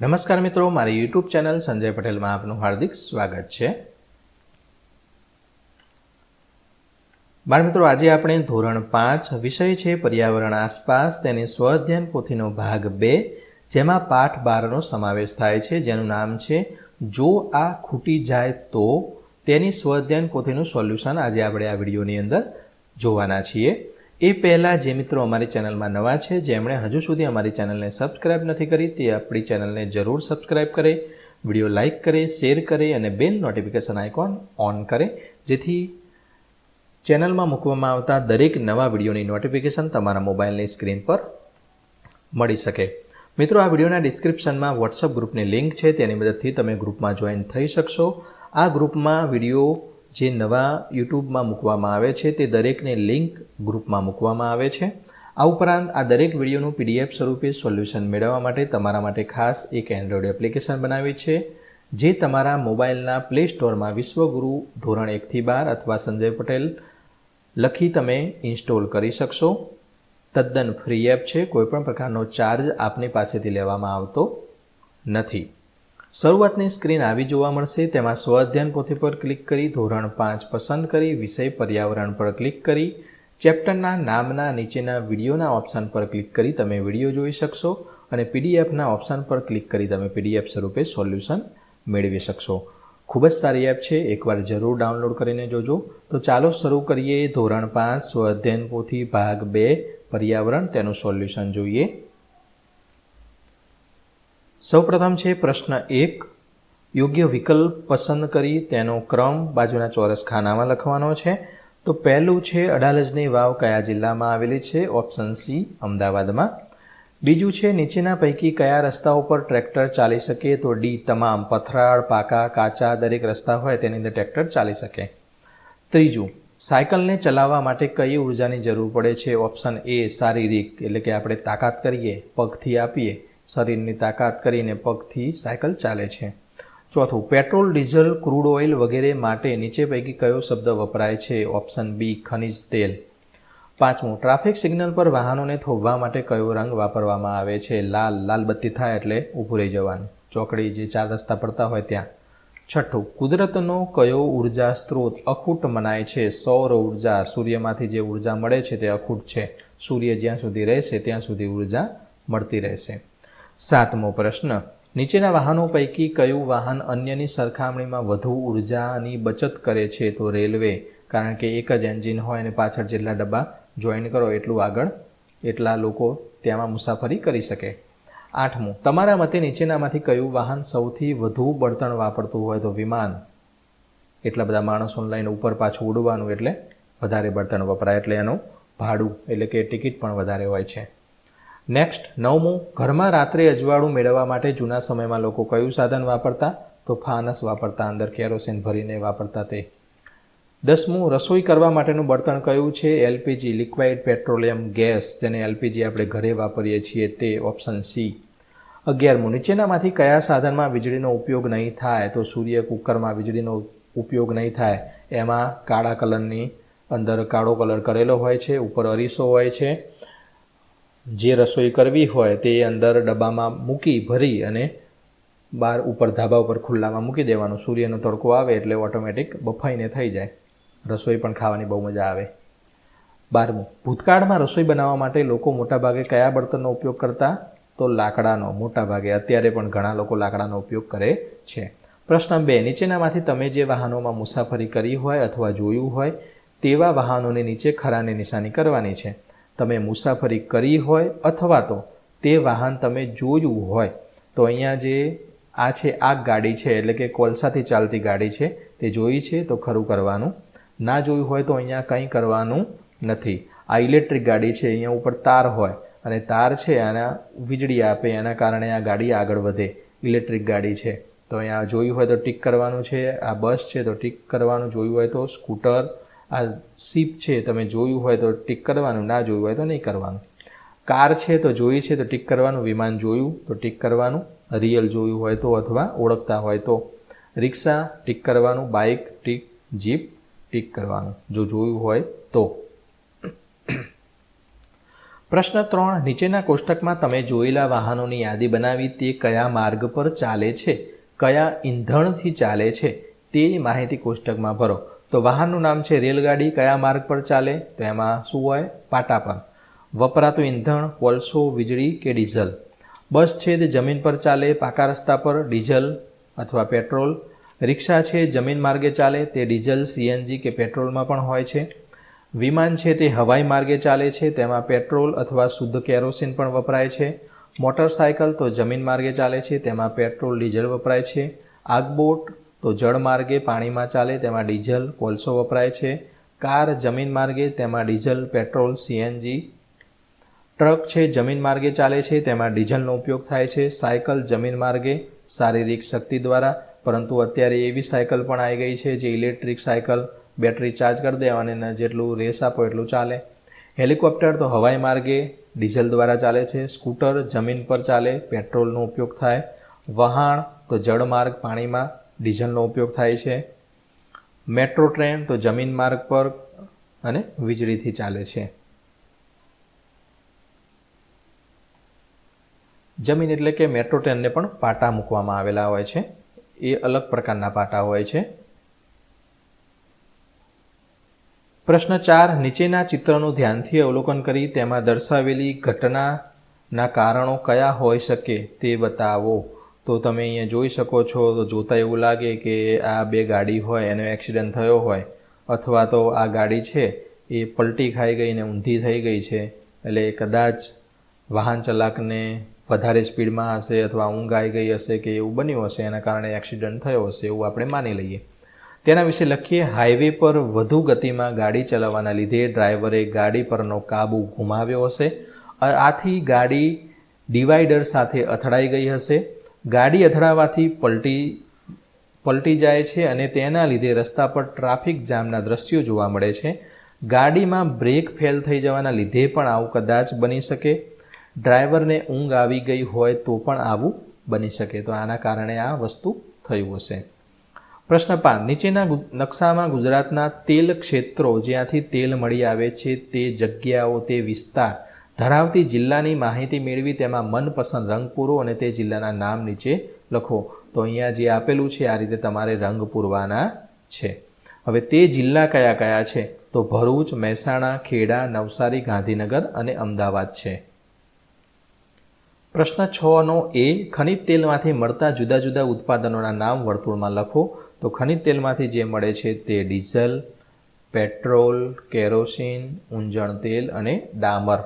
નમસ્કાર મિત્રો, મારી યુટ્યુબ ચેનલ સંજય પટેલમાં આપનું હાર્દિક સ્વાગત છે. બાળ મિત્રો, આજે આપણે ધોરણ પાંચ વિષય છે પર્યાવરણ આસપાસ. તેની સ્વઅધ્યયન પોથીનો ભાગ બે, જેમાં પાઠ બારનો સમાવેશ થાય છે. જેનું નામ છે, જો આ ખૂટી જાય તો. તેની સ્વઅધ્યયન પોથીનું સોલ્યુશન આજે આપણે આ વિડીયોની અંદર જોવાના છીએ. એ પહેલાં જે મિત્રો અમારી ચેનલમાં નવા છે, જેમણે હજુ સુધી અમારી ચેનલને સબસ્ક્રાઇબ નથી કરી, તે આપણી ચેનલને જરૂર સબસ્ક્રાઇબ કરે, વીડિયો લાઇક કરે, શેર કરે અને બેલ નોટિફિકેશન આઇકોન ઓન કરે, જેથી ચેનલમાં મૂકવામાં આવતા દરેક નવા વિડીયોની નોટિફિકેશન તમારા મોબાઈલની સ્ક્રીન પર મળી શકે. મિત્રો, આ વિડીયોના ડિસ્ક્રિપ્શનમાં વોટ્સઅપ ગ્રુપની લિંક છે, તેની મદદથી તમે ગ્રુપમાં જોઈન થઈ શકશો. આ ગ્રુપમાં વીડિયો જે નવા યુટ્યુબમાં મૂકવામાં આવે છે તે દરેકને લિંક ગ્રુપમાં મૂકવામાં આવે છે. આ ઉપરાંત આ દરેક વિડીયોનું પીડીએફ સ્વરૂપે સોલ્યુશન મેળવવા માટે તમારા માટે ખાસ એક એન્ડ્રોઈડ એપ્લિકેશન બનાવી છે, જે તમારા મોબાઈલના પ્લે સ્ટોરમાં વિશ્વગુરુ ધોરણ એકથી બાર અથવા સંજય પટેલ લખી તમે ઇન્સ્ટોલ કરી શકશો. તદ્દન ફ્રી એપ છે કોઈપણ પ્રકારનો ચાર્જ આપની પાસેથી લેવામાં આવતો નથી. શરૂઆતની સ્ક્રીન આવી જોવા મળશે, તેમાં સ્વઅધ્યયન પોથી પર ક્લિક કરી, ધોરણ પાંચ પસંદ કરી, વિષય પર્યાવરણ પર ક્લિક કરી, ચેપ્ટરના નામના નીચેના વિડીયોના ઓપ્શન પર ક્લિક કરી તમે વીડિયો જોઈ શકશો અને પીડીએફના ઓપ્શન પર ક્લિક કરી તમે પીડીએફ સ્વરૂપે સોલ્યુશન મેળવી શકશો. ખૂબ જ સારી એપ છે, એકવાર જરૂર ડાઉનલોડ કરીને જોજો. તો ચાલો શરૂ કરીએ ધોરણ પાંચ, સ્વઅધ્યયન પોથી ભાગ બે, પર્યાવરણ તેનું સોલ્યુશન જોઈએ. સૌપ્રથમ છે પ્રશ્ન એક. યોગ્ય વિકલ્પ પસંદ કરી તેનો ક્રમ બાજુના ચોરસ ખાનામાં લખવાનો છે. તો પહેલું છે અડાલજની વાવ કયા જિલ્લામાં આવેલી છે? ઓપ્શન સી, અમદાવાદમાં. બીજું છે નીચેના પૈકી કયા રસ્તાઓ પર ટ્રેક્ટર ચાલી શકે? તો ડી, તમામ પથરાળ, પાકા, કાચા, દરેક રસ્તા હોય તેની અંદર ટ્રેક્ટર ચાલી શકે. ત્રીજું, સાયકલને ચલાવવા માટે કઈ ઉર્જાની જરૂર પડે છે? ઓપ્શન એ, શારીરિક, એટલે કે આપણે તાકાત કરીએ, પગથી આપીએ. શરીરની તાકાત કરીને પગથી સાયકલ ચાલે છે. ચોથું, પેટ્રોલ, ડીઝલ, ક્રૂડ ઓઇલ વગેરે માટે નીચે પૈકી કયો શબ્દ વપરાય છે? ઓપ્શન બી, ખનિજ તેલ. પાંચમું, ટ્રાફિક સિગ્નલ પર વાહનોને થોભવા માટે કયો રંગ વાપરવામાં આવે છે? લાલ લાલ બત્તી થાય એટલે ઊભું રહી જવાનું. ચોકડી જે ચાર રસ્તા પડતા હોય ત્યાં. છઠ્ઠું, કુદરતનો કયો ઊર્જા સ્ત્રોત અખૂટ મનાય છે? સૌર ઊર્જા, સૂર્યમાંથી જે ઊર્જા મળે છે તે અખૂટ છે. સૂર્ય જ્યાં સુધી રહેશે, ત્યાં સુધી ઊર્જા મળતી રહેશે. સાતમો પ્રશ્ન. નીચેના વાહનો પૈકી કયું વાહન અન્યની સરખામણીમાં વધુ ઉર્જાની બચત કરે છે તો રેલવે? કારણ કે એક જ એન્જિન હોય અને પાછળ જેટલા ડબ્બા જોઈન કરો એટલું આગળ એટલા લોકો તેમાં મુસાફરી કરી શકે. આઠમું, તમારા મતે નીચેનામાંથી કયું વાહન સૌથી વધુ બળતણ વાપરતું હોય તો વિમાન? એટલા બધા માણસોને લઈને ઉપર પાછું ઉડવાનું એટલે વધારે બળતણ વપરાય. એટલે એનું ભાડું એટલે કે ટિકિટ પણ વધારે હોય છે. નેક્સ્ટ નવમું, ઘરમાં રાત્રે અજવાળું મેળવવા માટે જૂના સમયમાં લોકો કયું સાધન વાપરતા? તો ફાનસ વાપરતા, અંદર કેરોસીન ભરીને વાપરતા તે. દસમું, રસોઈ કરવા માટેનું બળતણ કયું છે? એલપીજી, લિક્વાઇડ પેટ્રોલિયમ ગેસ, જેને એલપીજી આપણે ઘરે વાપરીએ છીએ તે, ઓપ્શન સી. અગિયારમું, નીચેનામાંથી કયા સાધનમાં વીજળીનો ઉપયોગ નહીં થાય? તો સૂર્ય કુકરમાં વીજળીનો ઉપયોગ નહીં થાય. એમાં કાળા કલરની અંદર કાળો કલર કરેલો હોય છે, ઉપર અરીસો હોય છે. જે રસોઈ કરવી હોય તે અંદર ડબ્બામાં મૂકી, ભરી અને બહાર ઉપર ધાબા ઉપર ખુલ્લામાં મૂકી દેવાનું. સૂર્યનો તડકો આવે એટલે ઓટોમેટિક બફાઈને થઈ જાય. રસોઈ પણ ખાવાની બહુ મજા આવે. બારમું, ભૂતકાળમાં રસોઈ બનાવવા માટે લોકો મોટાભાગે કયા બળતણનો ઉપયોગ કરતા? તો લાકડાનો. મોટાભાગે અત્યારે પણ ઘણા લોકો લાકડાનો ઉપયોગ કરે છે. પ્રશ્ન બે, નીચેનામાંથી તમે જે વાહનોમાં મુસાફરી કરી હોય અથવા જોયું હોય, તેવા વાહનોની નીચે ખરાની નિશાની કરવાની છે. તમે મુસાફરી કરી હોય અથવા તો તે વાહન તમે જોયું હોય, તો અહીંયા જે આ છે આગ ગાડી છે, એટલે કે કોલસાથી ચાલતી ગાડી છે, તે જોઈ છે, તો ખરું કરવાનું. ના જોયું હોય તો અહીંયા કંઈ કરવાનું નથી. આ ઇલેક્ટ્રિક ગાડી છે, અહીંયા ઉપર તાર હોય, અને તાર છે, આના વીજળી આપે, એના કારણે આ ગાડી આગળ વધે. ઇલેક્ટ્રિક ગાડી છે, તો અહીંયા જોયું હોય તો ટીક કરવાનું છે, આ બસ છે, તો ટીક કરવાનું. જોયું હોય તો સ્કૂટર આ સીપ છે, તમે જોયું હોય તો ટીક કરવાનું, ના જોયું હોય તો નહીં કરવાનું. કાર છે તો જોઈ છે તો ટીક કરવાનું, વિમાન જોયું તો ટીક કરવાનું, રિયલ જોયું હોય તો અથવા ઓળખતા હોય તો. રિક્ષા ટીક કરવાનું, બાઇક ટીક, જીપ ટીક કરવાનું, જો જોયું હોય તો. પ્રશ્ન ત્રણ, નીચેના કોષ્ટકમાં તમે જોયેલા વાહનોની યાદી બનાવી તે કયા માર્ગ પર ચાલે છે, કયા ઈંધણથી ચાલે છે, તે માહિતી કોષ્ટકમાં ભરો. તો વાહનનું નામ છે રેલગાડી, કયા માર્ગ પર ચાલે, તો એમાં શું હોય? પાટા પર વપરાતું ઈંધણ, કોલસો, વીજળી કે ડીઝલ. બસ છે તે જમીન પર ચાલે, પાકા રસ્તા પર ડીઝલ અથવા પેટ્રોલ. રિક્ષા છે જમીન માર્ગે ચાલે, તે ડીઝલ, સીએનજી કે પેટ્રોલમાં પણ હોય છે. વિમાન છે તે હવાઈ માર્ગે ચાલે છે, તેમાં પેટ્રોલ અથવા શુદ્ધ કેરોસીન પણ વપરાય છે. મોટરસાયકલ તો જમીન માર્ગે ચાલે છે, તેમાં પેટ્રોલ, ડીઝલ વપરાય છે. આગબોટ તો જળ માર્ગે પાણીમાં ચાલે તેમાં ડીઝલ, કોલસો વપરાય છે. કાર જમીન માર્ગે તેમાં ડીઝલ, પેટ્રોલ, સીએનજી. ટ્રક છે, જમીન માર્ગે ચાલે છે, તેમાં ડીઝલનો ઉપયોગ થાય છે. સાયકલ જમીન માર્ગે શારીરિક શક્તિ દ્વારા, પરંતુ અત્યારે એવી સાયકલ પણ આવી ગઈ છે જે ઇલેક્ટ્રિક સાયકલ, બેટરી ચાર્જ કરી દેવાની જેટલું રેસ આપો એટલું ચાલે. હેલિકોપ્ટર તો હવાઈ માર્ગે ડીઝલ દ્વારા ચાલે છે. સ્કૂટર જમીન પર ચાલે, પેટ્રોલનો ઉપયોગ થાય. વહાણ તો જળમાર્ગ પાણીમાં ડીઝલનો ઉપયોગ થાય છે. મેટ્રો ટ્રેન તો જમીન માર્ગ પર અને વીજળીથી ચાલે છે. જમીન એટલે કે મેટ્રો ટ્રેનને પણ પાટા મૂકવામાં આવેલા હોય છે. એ અલગ પ્રકારના પાટા હોય છે. પ્રશ્ન ચાર, નીચેના ચિત્રનું ધ્યાનથી અવલોકન કરી તેમાં દર્શાવેલી ઘટનાના કારણો કયા હોઈ શકે તે બતાવો. તો તમે અહીંયા જોઈ શકો છો, તો જોતા એવું લાગે કે આ બે ગાડી હોય, એનો એક્સિડન્ટ થયો હોય, અથવા તો આ ગાડી છે એ પલટી ખાઈ ગઈ ને ઊંધી થઈ ગઈ છે, એટલે કદાચ વાહન ચાલકને વધારે સ્પીડમાં હશે અથવા ઊંઘ આવી ગઈ હશે કે એવું બન્યું હશે, એના કારણે એક્સિડન્ટ થયો હશે એવું આપણે માની લઈએ. તેના વિશે લખીએ, હાઈવે પર વધુ ગતિમાં ગાડી ચલાવવાના લીધે ડ્રાઈવરે ગાડી પરનો કાબુ ગુમાવ્યો હશે. આથી ગાડી ડિવાઈડર સાથે અથડાઈ ગઈ હશે. ગાડી અથડાવાથી પલટી પલટી જાય છે અને તેના લીધે રસ્તા પર ટ્રાફિક જામના દ્રશ્યો જોવા મળે છે. ગાડીમાં બ્રેક ફેલ થઈ જવાના લીધે પણ આવું કદાચ બની શકે. ડ્રાઈવરને ઊંઘ આવી ગઈ હોય તો પણ આવું બની શકે. તો આના કારણે આ વસ્તુ થયું હશે. પ્રશ્ન પાંચ. નીચેના નકશામાં ગુજરાતના તેલ ક્ષેત્રો જ્યાંથી તેલ મળી આવે છે તે જગ્યાઓ, તે વિસ્તાર ધરાવતી જિલ્લાની માહિતી મેળવી તેમાં મનપસંદ રંગ પૂરો અને તે જિલ્લાના નામ નીચે લખો. તો અહીંયા જે આપેલું છે, આ રીતે તમારે રંગ પૂરવાના છે. હવે તે જિલ્લા કયા કયા છે? તો ભરૂચ, મહેસાણા, ખેડા, નવસારી, ગાંધીનગર અને અમદાવાદ છે. પ્રશ્ન છનો એ, ખનિજ તેલમાંથી મળતા જુદા જુદા ઉત્પાદનોના નામ વર્તુળમાં લખો. તો ખનિજ તેલમાંથી જે મળે છે તે ડીઝલ, પેટ્રોલ, કેરોસીન, ઊંજણ તેલ અને ડામર.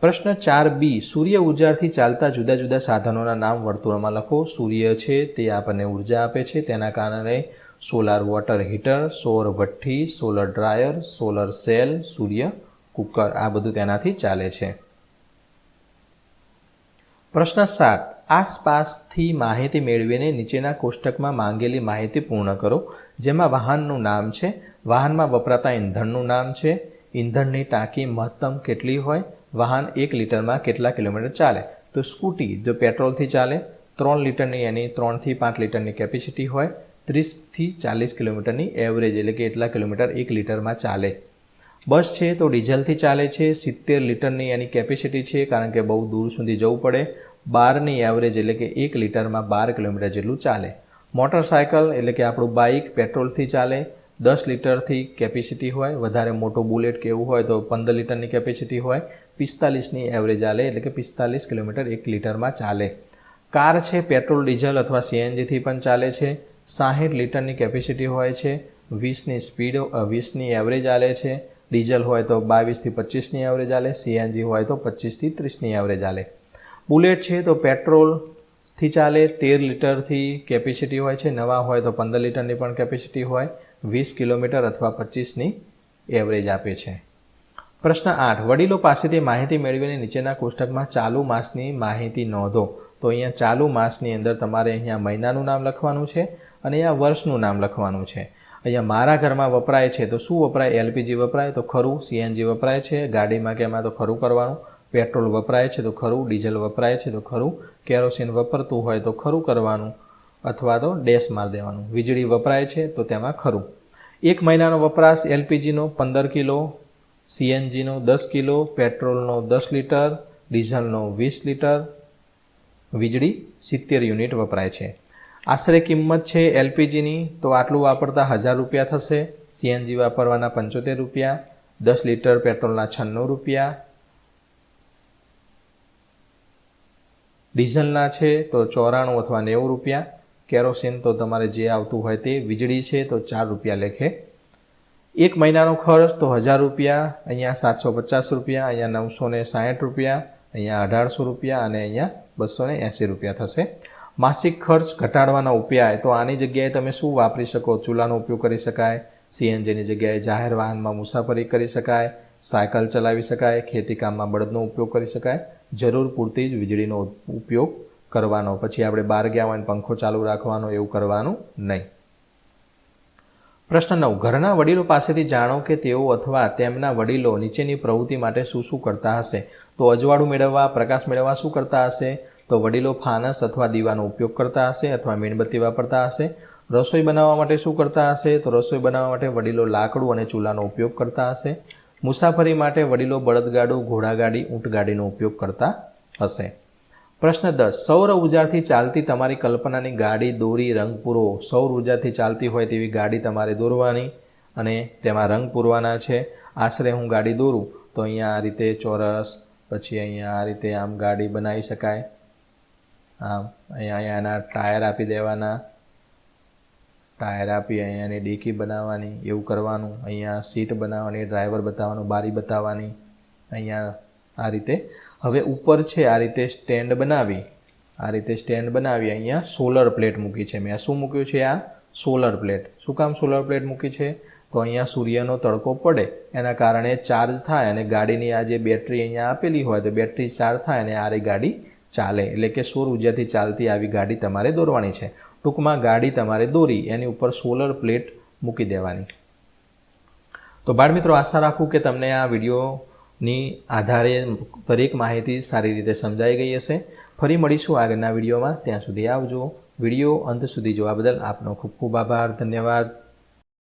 પ્રશ્ન ચાર બી, સૂર્ય ઉર્જાથી ચાલતા જુદા જુદા સાધનોના નામ વર્તુળમાં લખો. સૂર્ય છે, તે આપણને ઊર્જા આપે છે. તેના કારણે સોલાર વોટર હીટર સૌર ભઠ્ઠી સોલર ડ્રાયર સોલર સેલ સૂર્ય કુકર, આ બધું તેનાથી ચાલે છે. પ્રશ્ન સાત, આસપાસથી માહિતી મેળવીને નીચેના કોષ્ટકમાં માંગેલી માહિતી પૂર્ણ કરો, જેમાં વાહનનું નામ છે. વાહનમાં વપરાતા ઈંધણનું નામ છે. ઈંધણની ટાંકી મહત્તમ કેટલી હોય? વાહન એક લીટરમાં કેટલા કિલોમીટર ચાલે? તો સ્કૂટી જો પેટ્રોલથી ચાલે, ત્રણ લીટરની એની ત્રણથી પાંચ લીટરની કેપેસિટી હોય, ત્રીસથી ચાલીસ કિલોમીટરની એવરેજ એટલે કે એટલા કિલોમીટર એક લીટરમાં ચાલે. બસ છે તો ડીઝલથી ચાલે છે, સિત્તેર લીટરની એની કેપેસિટી છે, કારણ કે બહુ દૂર સુધી જવું પડે. બારની એવરેજ એટલે કે એક લીટરમાં બાર કિલોમીટર જેટલું ચાલે. મોટરસાયકલ એટલે કે આપણું બાઇક પેટ્રોલથી ચાલે. દસ લીટરથી કેપેસિટી હોય, વધારે મોટો બુલેટ કે એવું હોય તો પંદર લીટરની કેપેસિટી હોય, પિસ્તાલીસની એવરેજ ચાલે એટલે કે પિસ્તાલીસ કિલોમીટર એક લીટરમાં ચાલે. કાર છે, પેટ્રોલ, ડીઝલ અથવા સીએનજીથી પણ ચાલે છે. સાહીઠ લીટરની કેપેસિટી હોય છે. વીસની સ્પીડ વીસની એવરેજ ચાલે છે. ડીઝલ હોય તો બાવીસથી પચીસની એવરેજ આલે સીએનજી હોય તો પચીસથી ત્રીસની એવરેજ આલે બુલેટ છે તો પેટ્રોલથી ચાલે. તેર લીટરથી કેપેસિટી હોય છે. નવા હોય તો પંદર લીટરની પણ કેપેસિટી હોય. વીસ કિલોમીટર અથવા પચીસની એવરેજ આપે છે. પ્રશ્ન આઠ, વડીલો પાસેથી માહિતી મેળવીને નીચેના કોષ્ટકમાં ચાલુ માસની માહિતી નોંધો. તો અહીંયા ચાલુ માસની અંદર તમારે અહીંયા મહિનાનું નામ લખવાનું છે અને અહીંયા વર્ષનું નામ લખવાનું છે. અહીંયા મારા ઘરમાં વપરાય છે તો શું વપરાય? એલપીજી વપરાય તો ખરું. સીએનજી વપરાય છે. ગાડીમાં કે એમાં તો ખરું કરવાનું? પેટ્રોલ વપરાય છે તો ખરું. ડીઝલ વપરાય છે તો ખરું. કેરોસીન વપરતું હોય તો ખરું કરવાનું. અથવા તો ડેશ માર દેવાનું. વીજળી વપરાય છે તો તેમાં ખરું. એક મહિનાનો વપરાશ એલપીજીનો પંદર કિલો, સીએનજીનો દસ કિલો, પેટ્રોલનો દસ લીટર, ડીઝલનો વીસ લીટર, વીજળી સિત્તેર યુનિટ વપરાય છે. આશરે કિંમત છે એલપીજીની તો આટલું વાપરતા હજાર રૂપિયા થશે. સીએનજી વાપરવાના પંચોતેર રૂપિયા, દસ લીટર પેટ્રોલના છન્નું રૂપિયા. ડીઝલના છે તો ચોરાણું અથવા નેવું રૂપિયા. કેરોસીન તો તમારે જે આવતું હોય તે વીજળી છે, તો ચાર રૂપિયા લેખે. એક મહિનાનો ખર્ચ તો હજાર રૂપિયા, અહીંયા સાતસો પચાસ રૂપિયા, અહીંયા નવસો ને સાહીઠ રૂપિયા, અહીંયા અઢારસો રૂપિયા અને અહીંયા બસો ને એંસી રૂપિયા થશે. માસિક ખર્ચ ઘટાડવાના ઉપાય, તો આની જગ્યાએ તમે શું વાપરી શકો? ચૂલાનો ઉપયોગ કરી શકાય, સીએનજીની જગ્યાએ જાહેર વાહનમાં મુસાફરી કરી શકાય, સાયકલ ચલાવી શકાય ખેતીકામમાં બળદનો ઉપયોગ કરી શકાય. જરૂર પૂરતી જ વીજળીનો ઉપયોગ કરવાનો. પછી આપણે બહાર ગયા હોય પંખો ચાલુ રાખવાનો, એવું કરવાનું નહીં. પ્રશ્ન નવ. ઘરના વડીલો પાસેથી જાણો કે તેઓ અથવા તેમના વડીલો નીચેની પ્રવૃત્તિ માટે શું શું કરતા હશે? તો અજવાળું મેળવવા, પ્રકાશ મેળવવા શું કરતા હશે? તો વડીલો ફાનસ અથવા દીવાનો ઉપયોગ કરતા હશે અથવા મીણબત્તી વાપરતા હશે? રસોઈ બનાવવા માટે શું કરતા હશે? તો રસોઈ બનાવવા માટે વડીલો લાકડું અને ચૂલાનો ઉપયોગ કરતા હશે. મુસાફરી માટે વડીલો બળદગાડું, ઘોડાગાડી, ઊંટગાડીનો ઉપયોગ કરતા હશે. પ્રશ્ન દસ. સૌર ઉર્જાથી ચાલતી તમારી કલ્પનાની ગાડી, દોરી રંગ પૂરો સૌર ઉર્જાથી ચાલતી હોય તેવી ગાડી તમારે દોરવાની અને તેમાં રંગ પૂરવાના છે. આશરે હું ગાડી દોરું તો અહીંયા આ રીતે ચોરસ, પછી અહીંયા આ રીતે આમ ગાડી બનાવી શકાય. આમ અહીંયા અહીંયા એના ટાયર આપી દેવાના. ટાયર આપી અહીંયાની ડેકી બનાવવાની, એવું કરવાનું. અહીંયા સીટ બનાવવાની, ડ્રાઈવર બતાવવાનું, બારી બતાવવાની. અહીંયા આ રીતે હવે ઉપર છે, આ રીતે સ્ટેન્ડ બનાવી. આ રીતે સ્ટેન્ડ બનાવી, અહીંયા સોલર પ્લેટ મૂકી છે. મેં શું મૂક્યું છે? આ સોલર પ્લેટ શું કામ સોલર પ્લેટ મૂકી છે? તો અહીંયા સૂર્યનો તડકો પડે, એના કારણે ચાર્જ થાય અને ગાડીની આ જે બેટરી અહીંયા આપેલી હોય, તો બેટરી ચાર્જ થાય અને આ ગાડી ચાલે. એટલે કે સૌર ઉર્જાથી ચાલતી આવી ગાડી તમારે દોરવાની છે. ટૂંકમાં ગાડી તમારે દોરી, એની ઉપર સોલર પ્લેટ મૂકી દેવાની. તો બાળ મિત્રો, આશા રાખું કે તમને આ વિડીયોની આધારે દરેક માહિતી સારી રીતે સમજાઈ ગઈ હશે. ફરી મળીશું આગળના વિડીયોમાં. ત્યાં સુધી આવજો. વીડિયો અંત સુધી જોવા બદલ આપનો ખૂબ ખૂબ આભાર. ધન્યવાદ.